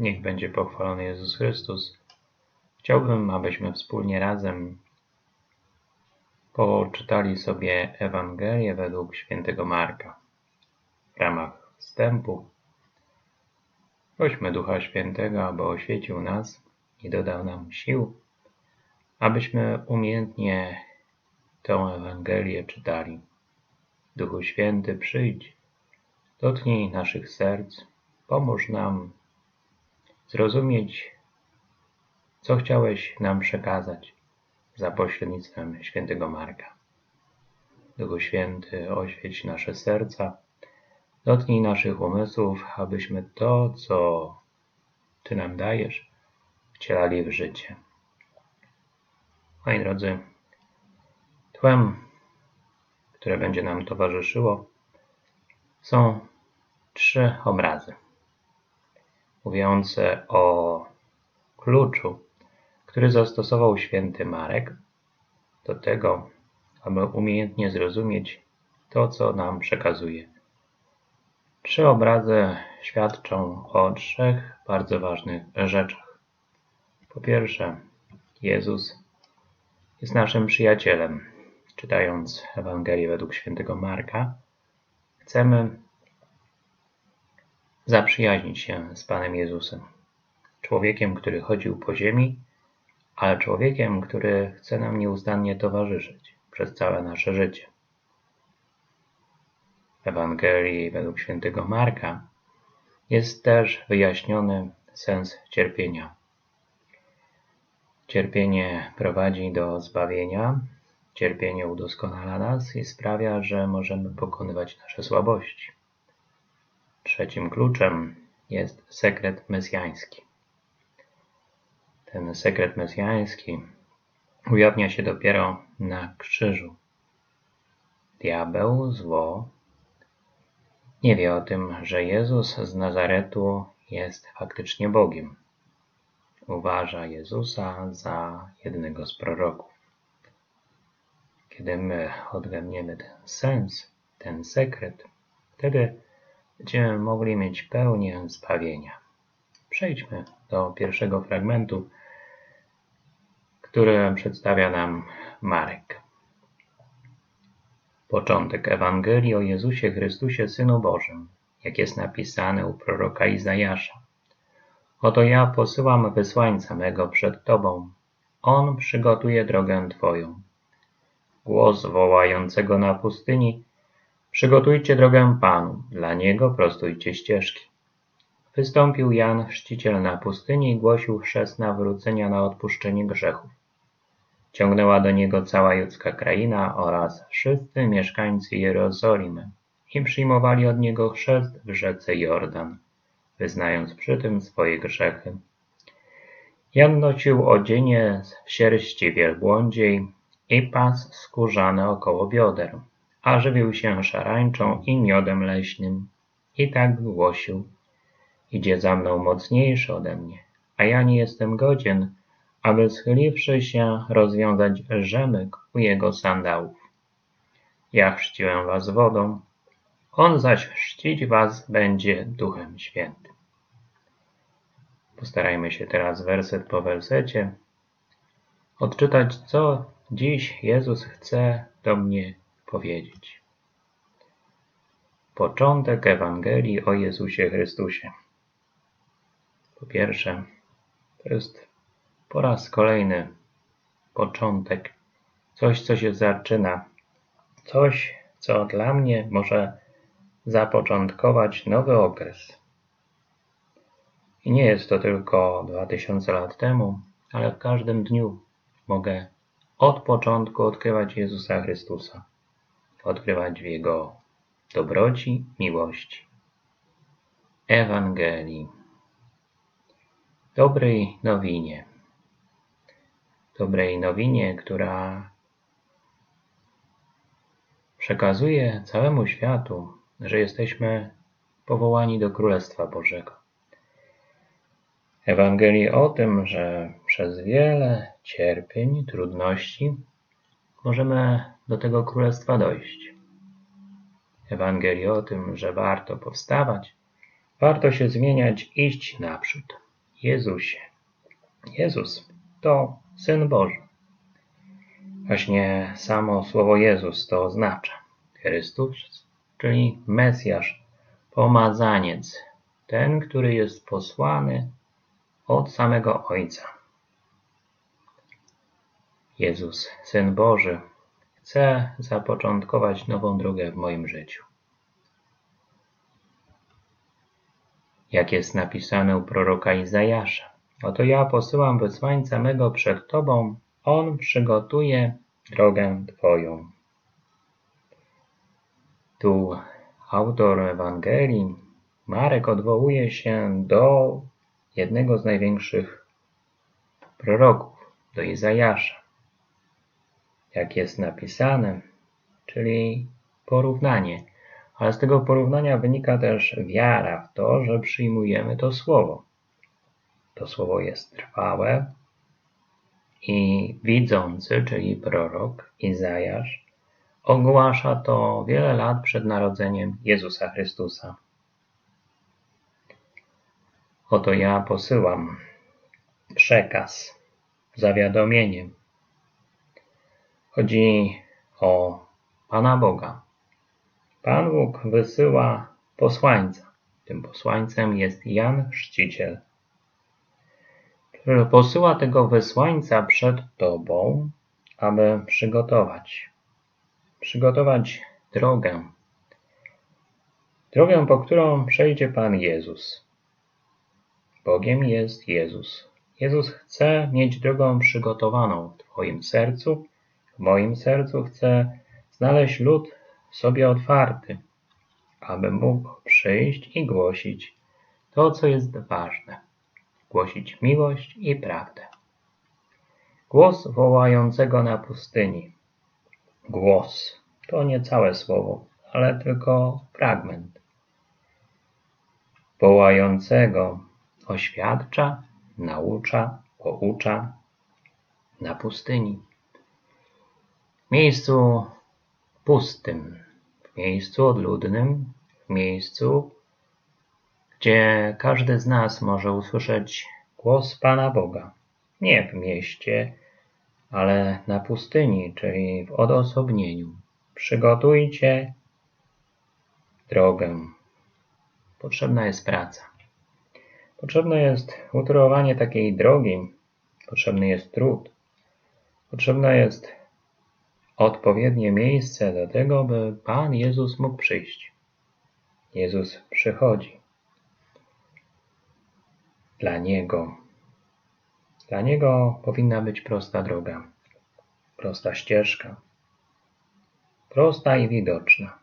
Niech będzie pochwalony Jezus Chrystus. Chciałbym, abyśmy wspólnie razem poczytali sobie Ewangelię według świętego Marka. W ramach wstępu prośmy Ducha Świętego, aby oświecił nas i dodał nam sił, abyśmy umiejętnie tę Ewangelię czytali. Duchu Święty, przyjdź, dotknij naszych serc, pomóż nam zrozumieć, co chciałeś nam przekazać za pośrednictwem świętego Marka. Duchu Święty, oświeć nasze serca, dotknij naszych umysłów, abyśmy to, co Ty nam dajesz, wcielali w życie. Moi drodzy, tłem, które będzie nam towarzyszyło, są trzy obrazy mówiące o kluczu, który zastosował święty Marek do tego, aby umiejętnie zrozumieć to, co nam przekazuje. Trzy obrazy świadczą o trzech bardzo ważnych rzeczach. Po pierwsze, Jezus jest naszym przyjacielem. Czytając Ewangelię według świętego Marka, chcemy zaprzyjaźnić się z Panem Jezusem. Człowiekiem, który chodził po ziemi, ale człowiekiem, który chce nam nieustannie towarzyszyć przez całe nasze życie. W Ewangelii według świętego Marka jest też wyjaśniony sens cierpienia. Cierpienie prowadzi do zbawienia, cierpienie udoskonala nas i sprawia, że możemy pokonywać nasze słabości. Trzecim kluczem jest sekret mesjański. Ten sekret mesjański ujawnia się dopiero na krzyżu. Diabeł, zło, nie wie o tym, że Jezus z Nazaretu jest faktycznie Bogiem. Uważa Jezusa za jednego z proroków. Kiedy my odgadniemy ten sens, ten sekret, wtedy będziemy mogli mieć pełnię zbawienia. Przejdźmy do pierwszego fragmentu, który przedstawia nam Marek. Początek Ewangelii o Jezusie Chrystusie, Synu Bożym, jak jest napisane u proroka Izajasza. Oto ja posyłam wysłańca mego przed Tobą. On przygotuje drogę Twoją. Głos wołającego na pustyni – Przygotujcie drogę Panu, dla Niego prostujcie ścieżki. Wystąpił Jan Chrzciciel na pustyni i głosił chrzest nawrócenia na odpuszczenie grzechów. Ciągnęła do niego cała judzka kraina oraz wszyscy mieszkańcy Jerozolimy i przyjmowali od niego chrzest w rzece Jordan, wyznając przy tym swoje grzechy. Jan nosił odzienie z sierści wielbłądziej i pas skórzany około bioder a żywił się szarańczą i miodem leśnym. I tak głosił, idzie za mną mocniejszy ode mnie, a ja nie jestem godzien, aby schyliwszy się rozwiązać rzemyk u jego sandałów. Ja chrzciłem was wodą, on zaś chrzcić was będzie Duchem Świętym. Postarajmy się teraz werset po wersecie odczytać, co dziś Jezus chce do mnie powiedzieć. Początek Ewangelii o Jezusie Chrystusie. Po pierwsze, to jest po raz kolejny początek, coś, co się zaczyna, coś, co dla mnie może zapoczątkować nowy okres. I nie jest to tylko 2000 lat temu, ale w każdym dniu mogę od początku odkrywać Jezusa Chrystusa odkrywać w Jego dobroci, miłości. Ewangelii. Dobrej nowinie. Dobrej nowinie, która przekazuje całemu światu, że jesteśmy powołani do Królestwa Bożego. Ewangelii o tym, że przez wiele cierpień, trudności możemy do tego królestwa dojść. Ewangelii o tym, że warto powstawać, warto się zmieniać, iść naprzód. Jezusie. Jezus to Syn Boży. Właśnie samo słowo Jezus to oznacza Chrystus, czyli Mesjasz, pomazaniec, ten, który jest posłany od samego Ojca. Jezus, Syn Boży, chce zapoczątkować nową drogę w moim życiu. Jak jest napisane u proroka Izajasza. Oto ja posyłam wysłańca mego przed Tobą, On przygotuje drogę Twoją. Tu autor Ewangelii, Marek, odwołuje się do jednego z największych proroków, do Izajasza. Jak jest napisane, czyli porównanie. Ale z tego porównania wynika też wiara w to, że przyjmujemy to słowo. To słowo jest trwałe i widzący, czyli prorok Izajasz, ogłasza to wiele lat przed narodzeniem Jezusa Chrystusa. Oto ja posyłam przekaz, zawiadomienie. Chodzi o Pana Boga. Pan Bóg wysyła posłańca. Tym posłańcem jest Jan Chrzciciel posyła tego wysłańca przed Tobą, aby przygotować, przygotować drogę, drogę, po którą przejdzie Pan Jezus. Bogiem jest Jezus. Jezus chce mieć drogę przygotowaną w Twoim sercu, w moim sercu chce znaleźć lud sobie otwarty, aby mógł przyjść i głosić to, co jest ważne głosić miłość i prawdę. Głos wołającego na pustyni. Głos to nie całe słowo, ale tylko fragment. Wołającego oświadcza, naucza, poucza na pustyni. Miejscu pustym, w miejscu odludnym, w miejscu, gdzie każdy z nas może usłyszeć głos Pana Boga. Nie w mieście, ale na pustyni, czyli w odosobnieniu. Przygotujcie drogę. Potrzebna jest praca. Potrzebne jest utorowanie takiej drogi. Potrzebny jest trud. Potrzebne jest odpowiednie miejsce do tego, by Pan Jezus mógł przyjść. Jezus przychodzi dla Niego. Dla Niego powinna być prosta droga, prosta ścieżka, prosta i widoczna.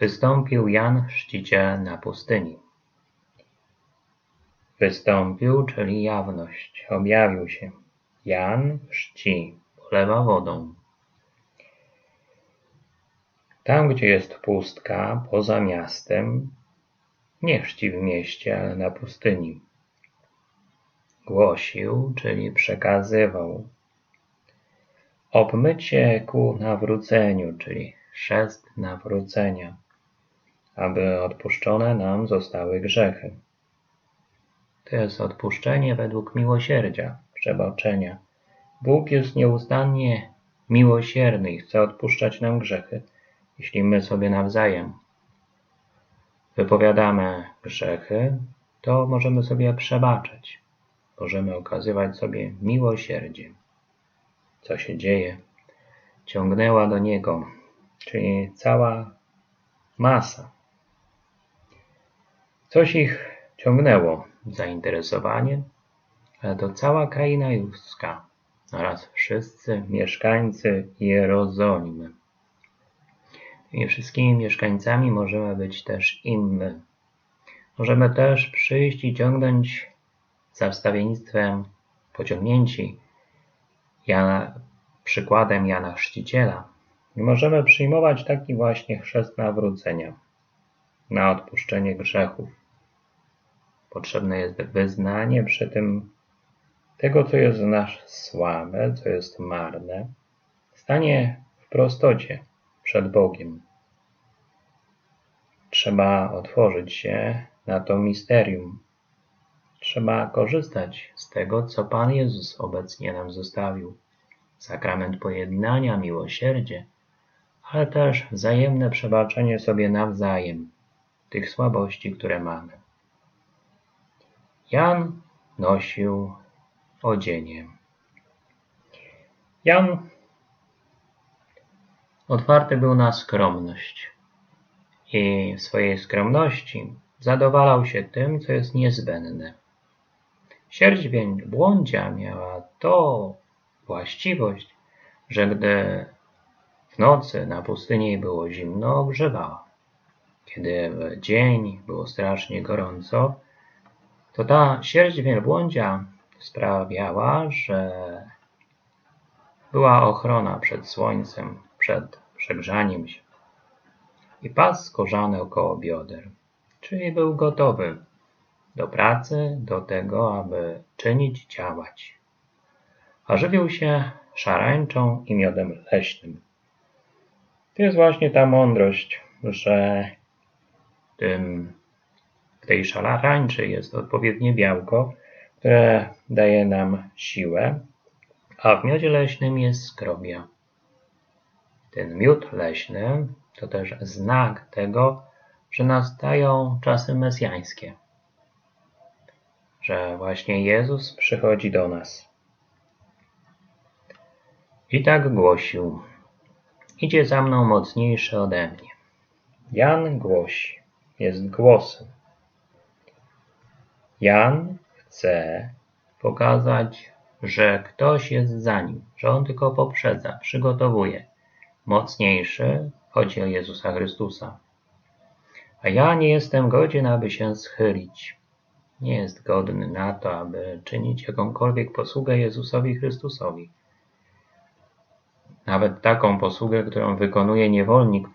Wystąpił Jan Chrzciciel na pustyni. Wystąpił, czyli jawność, objawił się. Jan chrzci, polewa wodą. Tam, gdzie jest pustka, poza miastem, nie chrzci w mieście, ale na pustyni. Głosił, czyli przekazywał. Obmycie ku nawróceniu, czyli chrzest nawrócenia, aby odpuszczone nam zostały grzechy. To jest odpuszczenie według miłosierdzia, przebaczenia. Bóg jest nieustannie miłosierny i chce odpuszczać nam grzechy, jeśli my sobie nawzajem wypowiadamy grzechy, to możemy sobie przebaczać. Możemy okazywać sobie miłosierdzie. Co się dzieje? Ciągnęła do Niego, czyli cała masa. Coś ich ciągnęło, zainteresowanie, ale to cała kraina judzka oraz wszyscy mieszkańcy Jerozolimy. Tymi wszystkimi mieszkańcami możemy być też i my. Możemy też przyjść i ciągnąć za wstawiennictwem pociągnięci Jana, przykładem Jana Chrzciciela. I możemy przyjmować taki właśnie chrzest nawrócenia na odpuszczenie grzechów. Potrzebne jest wyznanie przy tym tego, co jest nasze słabe, co jest marne, stanie w prostocie przed Bogiem. Trzeba otworzyć się na to misterium, trzeba korzystać z tego, co Pan Jezus obecnie nam zostawił. Sakrament pojednania, miłosierdzie, ale też wzajemne przebaczenie sobie nawzajem tych słabości, które mamy. Jan nosił odzienie. Jan otwarty był na skromność i w swojej skromności zadowalał się tym, co jest niezbędne. Sierdzień błądzia miała to właściwość, że gdy w nocy na pustyni było zimno, ogrzewała. Kiedy w dzień było strasznie gorąco, to ta sierść wielbłądzia sprawiała, że była ochrona przed słońcem, przed przegrzaniem się. I pas skórzany około bioder, czyli był gotowy do pracy, do tego, aby czynić, działać. A żywił się szarańczą i miodem leśnym. To jest właśnie ta mądrość, że w tej szarańczy jest odpowiednie białko, które daje nam siłę, a w miodzie leśnym jest skrobia. Ten miód leśny to też znak tego, że nastają czasy mesjańskie, że właśnie Jezus przychodzi do nas. I tak głosił: Idzie za mną mocniejszy ode mnie. Jan głosi, jest głosem. Jan chce pokazać, że ktoś jest za nim, że on tylko poprzedza, przygotowuje. Mocniejszy chodzi o Jezusa Chrystusa. A ja nie jestem godzien, aby się schylić. Nie jest godny na to, aby czynić jakąkolwiek posługę Jezusowi Chrystusowi. Nawet taką posługę, którą wykonuje niewolnik,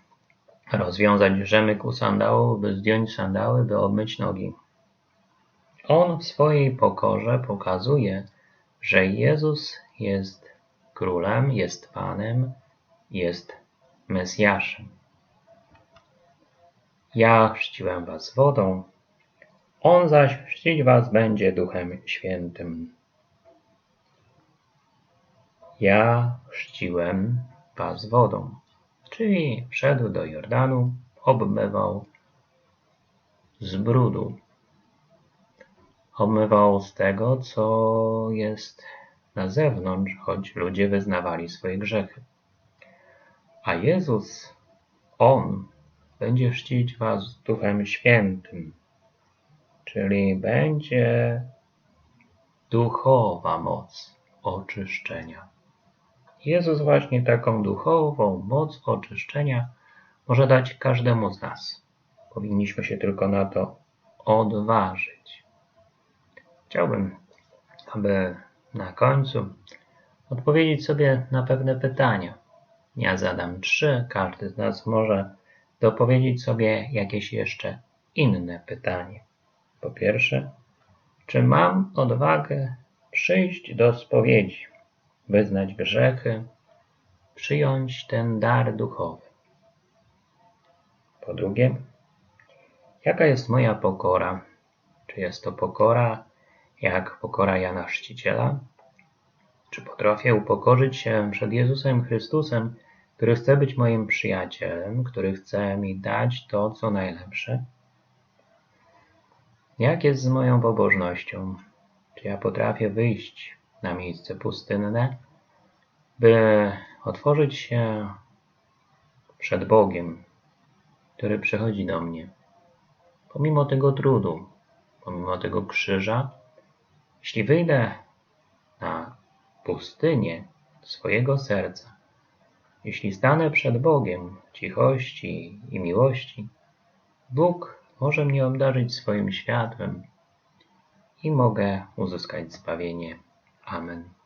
rozwiązać rzemyk u sandału, by zdjąć sandały, by obmyć nogi. On w swojej pokorze pokazuje, że Jezus jest królem, jest Panem, jest Mesjaszem. Ja chrzciłem was wodą, on zaś chrzcić was będzie Duchem Świętym. Ja chrzciłem was wodą, czyli wszedł do Jordanu, obmywał z brudu. Obmywał z tego, co jest na zewnątrz, choć ludzie wyznawali swoje grzechy. A Jezus, On będzie chrzcić was Duchem Świętym, czyli będzie duchowa moc oczyszczenia. Jezus właśnie taką duchową moc oczyszczenia może dać każdemu z nas. Powinniśmy się tylko na to odważyć. Chciałbym, aby na końcu odpowiedzieć sobie na pewne pytania. Ja zadam trzy, każdy z nas może dopowiedzieć sobie jakieś jeszcze inne pytanie. Po pierwsze, czy mam odwagę przyjść do spowiedzi? wyznać grzechy, przyjąć ten dar duchowy. Po drugie, jaka jest moja pokora? Czy jest to pokora jak pokora Jana Chrzciciela? Czy potrafię upokorzyć się przed Jezusem Chrystusem, który chce być moim przyjacielem, który chce mi dać to, co najlepsze? Jak jest z moją pobożnością? Czy ja potrafię wyjść na miejsce pustynne, by otworzyć się przed Bogiem, który przychodzi do mnie. Pomimo tego trudu, pomimo tego krzyża, jeśli wyjdę na pustynię swojego serca, jeśli stanę przed Bogiem cichości i miłości, Bóg może mnie obdarzyć swoim światłem i mogę uzyskać zbawienie. Amen.